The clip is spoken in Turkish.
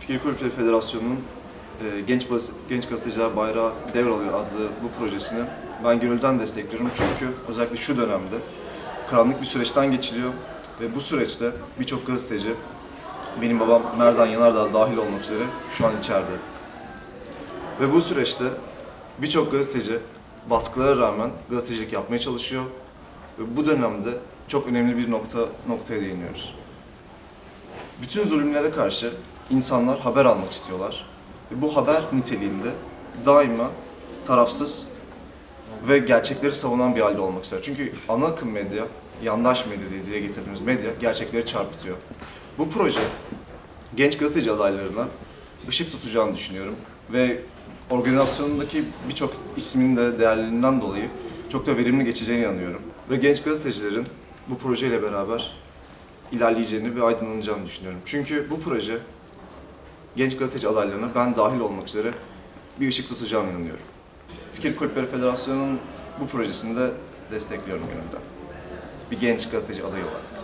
Fikir Kulüpleri Federasyonu'nun e, Genç, Bas- Genç Gazeteciler Bayrağı Devralıyor adlı bu projesini ben gönülden destekliyorum. Çünkü özellikle şu dönemde karanlık bir süreçten geçiliyor ve bu süreçte birçok gazeteci, benim babam Merdan Yanardağ dahil olmak üzere şu an içeride. Ve bu süreçte birçok gazeteci baskılara rağmen gazetecilik yapmaya çalışıyor. Ve bu dönemde çok önemli bir nokta noktaya değiniyoruz. Bütün zulümlere karşı insanlar haber almak istiyorlar. Ve bu haber niteliğinde daima tarafsız ve gerçekleri savunan bir halde olmak ister. Çünkü ana akım medya, yandaş medya diye getirdiğimiz medya gerçekleri çarpıtıyor. Bu proje genç gazeteci adaylarına ışık tutacağını düşünüyorum. Ve organizasyonundaki birçok ismin de değerlerinden dolayı çok da verimli geçeceğine inanıyorum. Ve genç gazetecilerin bu projeyle beraber ilerleyeceğini ve aydınlanacağını düşünüyorum. Çünkü bu proje genç gazeteci adaylarına ben dahil olmak üzere bir ışık tutacağına inanıyorum. Fikir Kulüpleri Federasyonu'nun bu projesini de destekliyorum gönülden. Bir genç gazeteci adayı olarak.